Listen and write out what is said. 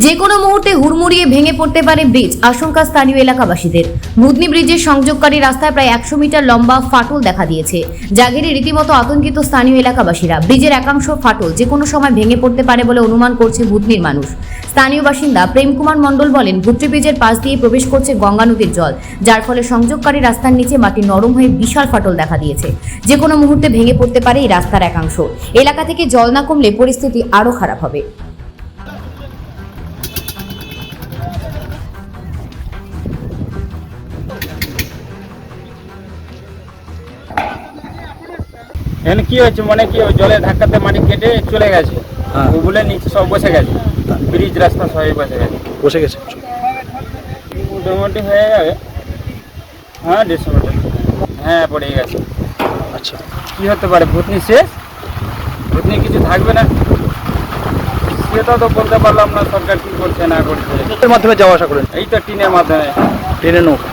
যে কোনো মুহূর্তে হুড়মুড়িয়ে ভেঙে পড়তে পারে ব্রিজ, আশঙ্কা স্থানীয় এলাকাবাসীদের। মুদনি ব্রিজের সংযোগকারী রাস্তায় প্রায় একশো মিটার লম্বা ফাটল দেখা দিয়েছে। যা ঘিরে রীতিমতো আতঙ্কিত স্থানীয় এলাকাবাসীরা। ব্রিজের একাংশ ফাটল যে কোনো সময় ভেঙে পড়তে পারে বলে অনুমান করছে বুধনির মানুষ। স্থানীয় বাসিন্দা প্রেম কুমার মণ্ডল বলেন ভুট্রি ব্রিজের পাশ দিয়ে প্রবেশ করছে গঙ্গা নদীর জল, যার ফলে সংযোগকারী রাস্তার নিচে মাটি নরম হয়ে বিশাল ফাটল দেখা দিয়েছে। যে কোনো মুহূর্তে ভেঙে পড়তে পারে এই রাস্তার একাংশ। এলাকা থেকে জল না কমলে পরিস্থিতি আরও খারাপ হবে। এখানে কি হচ্ছে মানে কি জলের ধাক্কাতে মাটি কেটে চলে গেছে। হ্যাঁ। ওগুলো নিচে সব বসে গেছে। ব্রিজ রাস্তা সবই বসে গেছে। বসে গেছে। মোটামুটি হয়ে যাবে হ্যাঁ দেড়শো মিটার। হ্যাঁ পড়ে গেছে। আচ্ছা। কি হতে পারে? ভূতনি শেষ? ভূতনি কিছু থাকবে না? সেটা তো বলতে পারলাম না সরকার কি করছে না করছে। মাধ্যমে যাওয়া আসা করেন? এই তো টিনের মাধ্যমে। ট্রেনে নৌকা।